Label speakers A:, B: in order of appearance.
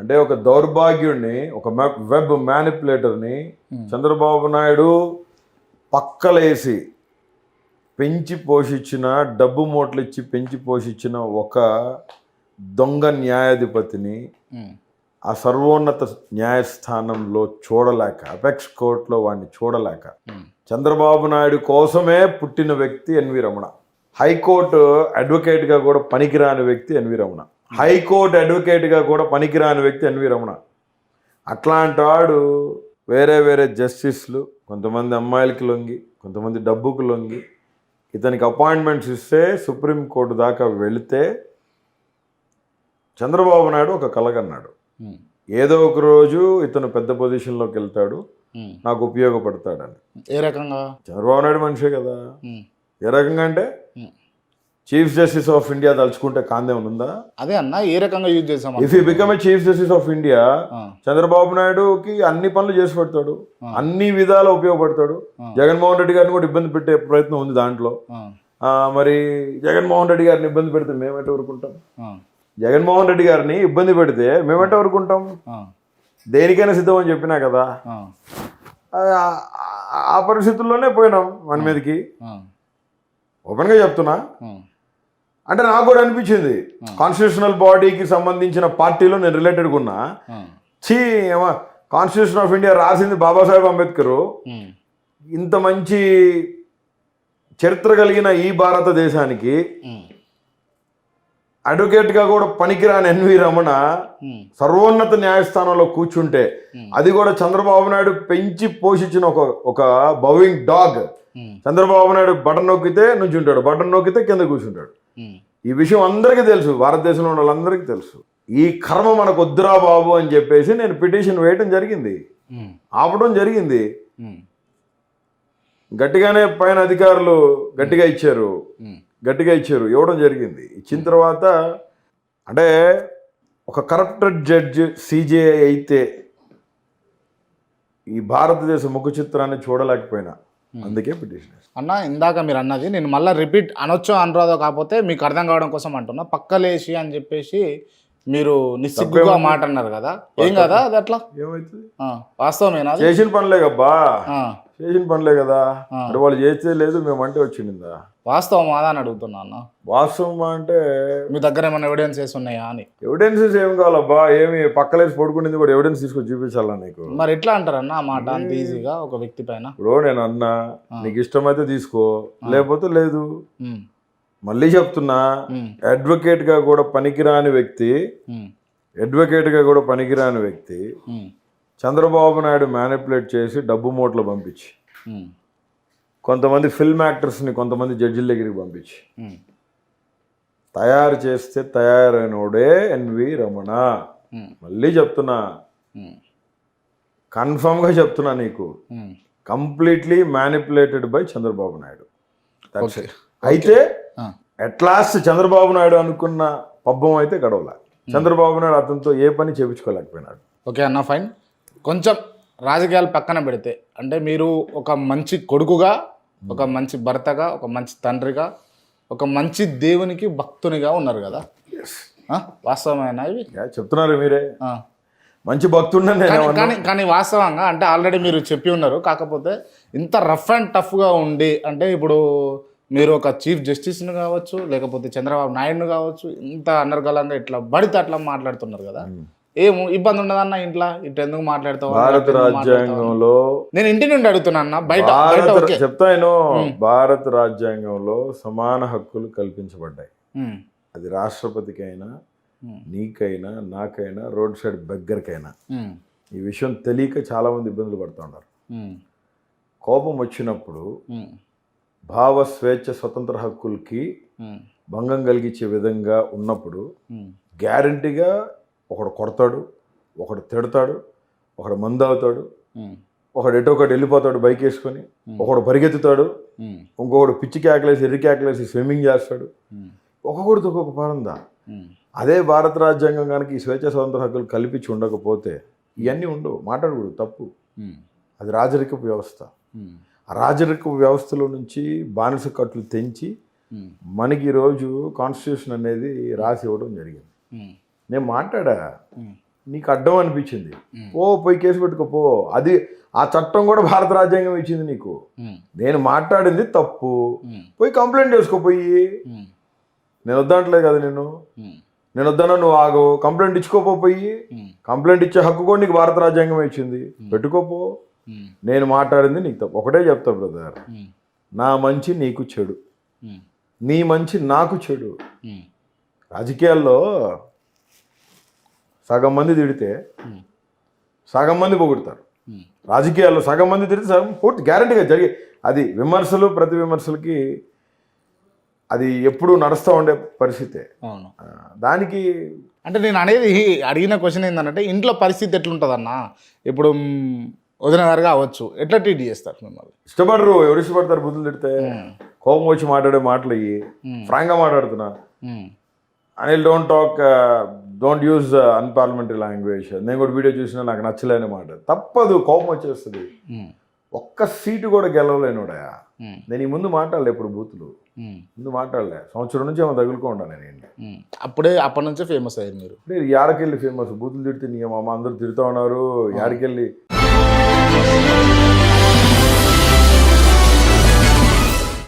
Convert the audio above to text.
A: అంటే ఒక దౌర్భాగ్యుడిని ఒక వెబ్ మ్యానిపులేటర్ని చంద్రబాబు నాయుడు పక్కలేసి పెంచి పోషించిన డబ్బు మూటలు ఇచ్చి పెంచి పోషించిన ఒక దొంగ న్యాయాధిపతిని
B: ఉమ్,
A: ఆ సర్వోన్నత న్యాయస్థానంలో చూడలేక అపెక్స్ కోర్టులో వాడిని చూడలేక
B: ఉమ్,
A: చంద్రబాబు నాయుడు కోసమే పుట్టిన వ్యక్తి ఎన్వి రమణ. హైకోర్టు అడ్వకేట్గా కూడా పనికిరాని వ్యక్తి ఎన్వి రమణ. హైకోర్టు అడ్వకేట్గా కూడా పనికిరాని వ్యక్తి ఎన్వి రమణ. అట్లాంటి వాడు వేరే వేరే జస్టిస్లు కొంతమంది అమ్మాయిలకి లొంగి కొంతమంది డబ్బుకు లొంగి ఇతనికి అపాయింట్మెంట్స్ ఇస్తే సుప్రీంకోర్టు దాకా వెళితే చంద్రబాబు నాయుడు ఒక కలగన్నాడు. ఏదో ఒక రోజు ఇతను పెద్ద పొజిషన్లోకి వెళ్తాడు. నాకు ఉపయోగపడతాడని.
B: ఏ రకంగా?
A: చంద్రబాబు నాయుడు మనిషే కదా. ఏ రకంగా అంటే. చీఫ్ జస్టిస్ ఆఫ్ ఇండియా తలుచుకుంటే కాందే ఉందా
B: అదే అన్న ఏ రకంగా యూజ్ చేసాం
A: if you become a chief justice of India Chandrababu నాయుడుకి అన్ని పనులు చేసి పెడతాడు. అన్ని విధాల ఉపయోగపడతాడు. జగన్మోహన్ రెడ్డి గారిని కూడా ఇబ్బంది పెట్టే ప్రయత్నం ఉంది దాంట్లో. మరి జగన్మోహన్ రెడ్డి గారిని ఇబ్బంది పెడితే మేమైతే ఊరుకుంటాం? జగన్మోహన్ రెడ్డి గారిని ఇబ్బంది పెడితే మేమైతే ఊరుకుంటాం? దేనికైనా సిద్ధం అని చెప్పినా కదా?
B: ఆ,
A: పరిస్థితుల్లోనే పోయినాం మన మీదకి. ఓపెన్గా చెప్తున్నా. అంటే నాకు కూడా అనిపించింది. కాన్స్టిట్యూషనల్ బాడీకి సంబంధించిన పార్టీలో నేను రిలేటెడ్గా ఉన్నా. చీ కాన్స్టిట్యూషన్ ఆఫ్ ఇండియా రాసింది బాబాసాహెబ్ అంబేద్కర్. ఇంత మంచి చరిత్ర కలిగిన ఈ భారతదేశానికి అడ్వకేట్గా కూడా పనికిరాని ఎన్వి రమణ
B: ఉమ్,
A: సర్వోన్నత న్యాయస్థానంలో కూర్చుంటే
B: Hmm.
A: అది కూడా చంద్రబాబు నాయుడు పెంచి పోషించిన ఒక ఒక బౌయింగ్ డాగ్.
B: ఉమ్,
A: చంద్రబాబు నాయుడు బటన్ నొక్కితే నుంచుంటాడు బటన్ నొక్కితే కింద కూర్చుంటాడు. ఈ విషయం అందరికీ తెలుసు భారతదేశంలో ఉన్న వాళ్ళందరికీ తెలుసు. ఈ కర్మ మనకు వద్దురా బాబు అని చెప్పేసి నేను పిటిషన్ వేయటం జరిగింది. ఆపడం జరిగింది. గట్టిగానే పైన అధికారులు గట్టిగా ఇచ్చారు. గట్టిగా ఇచ్చారు. ఇవ్వడం జరిగింది. ఇచ్చిన తర్వాత అంటే ఒక కరప్టెడ్ జడ్జ్ సీజేఐ అయితే ఈ భారతదేశ ముఖ చిత్రాన్ని చూడలేకపోయినా. అందుకే పిటిషన్.
B: అన్న ఇందాక మీరు అన్నది నేను మళ్ళీ రిపీట్ అనొచ్చో అనరాదో కాకపోతే మీకు అర్థం కావడం కోసం అంటున్నా. పక్కలేసి అని చెప్పేసి మీరు నిస్సిగ్గుగా మాట అన్నారు కదా. ఏం కదా అది అట్లా?
A: ఏమవుతుంది
B: ఆ, వాస్తవమేనా?
A: చేసిన పనులే కబ్బా.
B: ఆ,
A: చేసిన పనులే కదా. అంటే వాళ్ళు చేస్తే లేదు మేమంటే వచ్చిందా
B: వాస్తవం అదా అని అడుగుతున్నా అన్న.
A: వాస్తవం అంటే
B: మీ దగ్గర ఏమైనా ఎవిడెన్సెస్ ఉన్నాయా అని.
A: ఎవిడెన్సెస్ ఏం కావాలబ్బా? ఏమి పక్కలేసి పడుకునేది కూడా ఎవిడెన్స్ తీసుకొని చూపించాలా నీకు?
B: మరి ఎట్లా అంటారన్న ఆ మాట అంత ఈజీగా ఒక వ్యక్తి పైన?
A: ఇప్పుడు నేను అన్నా నీకు ఇష్టమైతే తీసుకో లేకపోతే లేదు. మళ్ళీ చెప్తున్నా అడ్వకేట్గా కూడా పనికిరాని వ్యక్తి అడ్వకేట్గా కూడా పనికిరాని వ్యక్తి చంద్రబాబు నాయుడు మ్యానిపులేట్ చేసి డబ్బు మూటలు పంపించి. కొంతమంది ఫిల్మ్ యాక్టర్స్ని కొంతమంది జడ్జిల దగ్గరికి పంపించి. తయారు చేస్తే తయారైనోడే ఎన్వి రమణ. మళ్ళీ చెప్తున్నా. కన్ఫర్మ్గా చెప్తున్నా నీకు. Completely manipulated by Chandrababu Naidu. అయితే
B: ఆ,
A: అట్ లాస్ట్ చంద్రబాబు నాయుడు అనుకున్న పబ్బం అయితే గడవల. చంద్రబాబు నాయుడు అతనితో ఏ పని చేపించుకోలేకపోయినాడు.
B: ఓకే అన్న ఫైన్ కొంచెం రాజకీయాలు పక్కన పెడితే అంటే మీరు ఒక మంచి కొడుకుగా ఒక మంచి భర్తగా ఒక మంచి తండ్రిగా ఒక మంచి దేవునికి భక్తునిగా ఉన్నారు కదా? వాస్తవమేనా ఇవి?
A: చెప్తున్నారు మీరే. మంచి భక్తుండే
B: కానీ కానీ వాస్తవంగా అంటే ఆల్రెడీ మీరు చెప్పి ఉన్నారు కాకపోతే ఇంత రఫ్ అండ్ టఫ్గా ఉండి అంటే ఇప్పుడు మీరు ఒక చీఫ్ జస్టిస్ను కావచ్చు లేకపోతే చంద్రబాబు నాయుడును కావచ్చు ఇంత అనర్గళంగా ఇట్లా బడితే అట్లా మాట్లాడుతున్నారు కదా? ఏం ఇబ్బంది ఉండదన్న ఇంట్లో? ఇటు ఎందుకు మాట్లాడతావు?
A: భారత? రాజ్యాంగంలో
B: నేను ఇంటి నుండి అడుగుతున్నా అన్న బయట
A: చెప్తాను భారత రాజ్యాంగంలో సమాన హక్కులు కల్పించబడ్డాయి. అది రాష్ట్రపతికైనా
B: ఉమ్,
A: నీకైనా నాకైనా రోడ్ సైడ్ బెగ్గర్కైనా.
B: ఉమ్,
A: ఈ విషయం తెలియక చాలా మంది ఇబ్బందులు పడుతూ ఉన్నారు.
B: ఉమ్,
A: కోపం వచ్చినప్పుడు భావ స్వేచ్ఛ స్వతంత్ర హక్కులకి భంగం కలిగించే విధంగా ఉన్నప్పుడు గ్యారంటీగా ఒకడు కొడతాడు ఒకడు తిడతాడు ఒకడు మందు అవుతాడు ఒకడు ఎటో ఒకటి వెళ్ళిపోతాడు బైక్ వేసుకొని ఒకడు పరిగెత్తుతాడు ఇంకొకడు పిచ్చి కేకలేసి ఎర్రి కేకలేసి స్విమ్మింగ్ చేస్తాడు. ఒక్కొక్కడితో ఒక్కొక్క పరందా అదే భారత రాజ్యాంగం కనుక ఈ స్వేచ్ఛ స్వతంత్ర హక్కులు కల్పించి ఉండకపోతే ఇవన్నీ ఉండవు. మాట్లాడకూడదు తప్పు. అది రాజరికపు వ్యవస్థ. రాజరికపు వ్యవస్థలో నుంచి బానిస కట్లు తెంచి మనకి ఈరోజు కాన్స్టిట్యూషన్ అనేది రాసి ఇవ్వడం జరిగింది. నేను మాట్లాడా? నీకు అడ్డం అనిపించింది. పో పోయి కేసు పెట్టుకో పో. అది ఆ చట్టం కూడా భారత రాజ్యాంగం ఇచ్చింది నీకు. నేను మాట్లాడింది తప్పు. పోయి కంప్లైంట్ చేసుకో పోయి.
B: ఉమ్,
A: నేను వద్దంటలేదు కదా నేను నేను వద్దన్నా నువ్వు ఆగు. కంప్లైంట్ ఇచ్చుకోపో పోయి.
B: ఉమ్,
A: కంప్లైంట్ ఇచ్చే హక్కు కూడా నీకు భారత రాజ్యాంగం ఇచ్చింది. పెట్టుకోపో నేను మాట్లాడింది నీకు తప్పు. ఒకటే చెప్తా బ్రదర్. నా మంచి నీకు చెడు. నీ మంచి నాకు చెడు. రాజకీయాల్లో సగం మంది తిడితే సగం మంది పొగుడతారు. రాజకీయాల్లో సగం మంది తిడితే సగం పూర్తి గ్యారంటీగా జరిగే అది విమర్శలు ప్రతి విమర్శలకి అది ఎప్పుడూ నడుస్తూ ఉండే పరిస్థితే. దానికి
B: అంటే నేను అనేది అడిగిన క్వశ్చన్ ఏంటంటే ఇంట్లో పరిస్థితి ఎట్లుంటుందన్న? ఇప్పుడు వదిన గారు కావచ్చు ఎట్లా ట్రీట్ చేస్తారు మిమ్మల్ని?
A: ఇష్టపడరు ఎవరు ఇష్టపడతారు బుద్ధులు తిడితే? కోపం వచ్చి మాట్లాడే మాటలు అయ్యి. ఫ్రాంక్గా మాట్లాడుతున్నా. Anil don't talk don't use unparliamentary language నేను కూడా వీడియో చూసినా నాకు నచ్చలేని మాట. తప్పదు కోపం వచ్చేస్తుంది. ఒక్క సీటు కూడా గెలవలేనుడయా నేను ఈ ముందు మాట్లాడలే ఇప్పుడు బూతులు. ముందు మాట్లాడలే. సంవత్సరం నుంచి ఏమో తగులుకోండా నేను.
B: అప్పుడే అప్పటి నుంచే ఫేమస్ అయ్యారు మీరు.
A: అంటే యాడకెళ్ళి ఫేమస్ బూతులు తిడితే నీ మామ అందరూ తిడుతూ ఉన్నారు. యాడకెళ్ళి